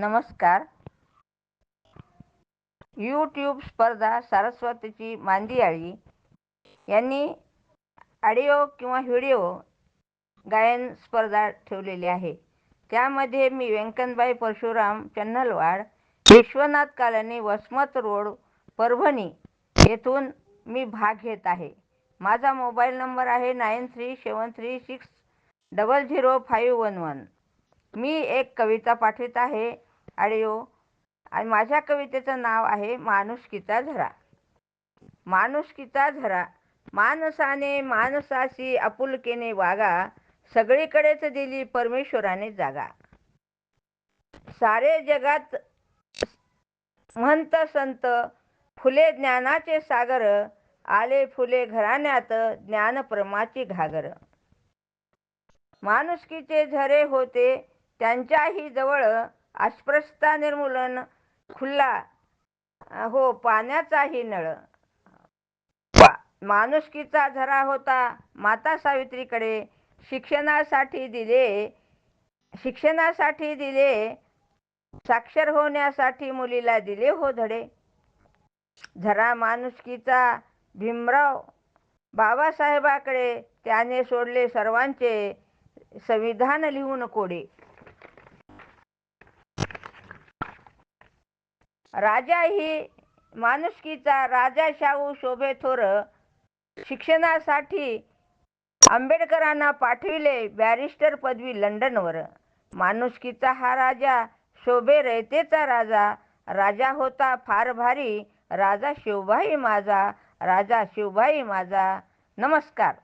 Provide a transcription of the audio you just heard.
नमस्कार. यूट्यूब स्पर्धा सारस्वतीची मांदियाळी यांनी ऑडिओ किंवा व्हिडिओ गायन स्पर्धा ठेवलेली आहे. त्यामध्ये मी व्यंकनबाई परशुराम चन्नलवाड विश्वनाथ कालनी वसमत रोड परभणी येथून मी भाग घेत आहे. माझा मोबाईल नंबर आहे nine three seven three six double zero five one one. मी एक कविता पाठवित आहे. ऑडिओ आणि माझ्या कवितेचं नाव आहे माणुसकीचा झरा. माणुसकीचा झरा. माणसाने माणसाशी आपुलकीने वागा. सगळीकडेच दिली परमेश्वराने जागा. सारे जगात म्हणत संत फुले ज्ञानाचे सागर आले फुले घराण्यात ज्ञानप्रमाची घागर. माणुसकीचे झरे होते त्यांच्याही जवळ अस्पृश्यता निर्मूलन खुल्ला हो पाण्याचाही नळ. माणुसकीचा झरा होता माता सावित्रीकडे. शिक्षणासाठी दिले शिक्षणासाठी दिले साक्षर होण्यासाठी मुलीला दिले हो धडे. झरा माणुसकीचा भीमराव बाबासाहेबाकडे त्याने सोडले सर्वांचे संविधान लिहून कोडे. राजा ही माणुसकीचा राजा शाहू शोभे थोर शिक्षणासाठी आंबेडकरांना पाठविले बॅरिस्टर पदवी लंडनवर. माणुसकीचा हा राजा शोभे रयतेचा राजा राजा होता फार भारी. राजा शिवभाई माझा राजा शिवभाई माझा. नमस्कार.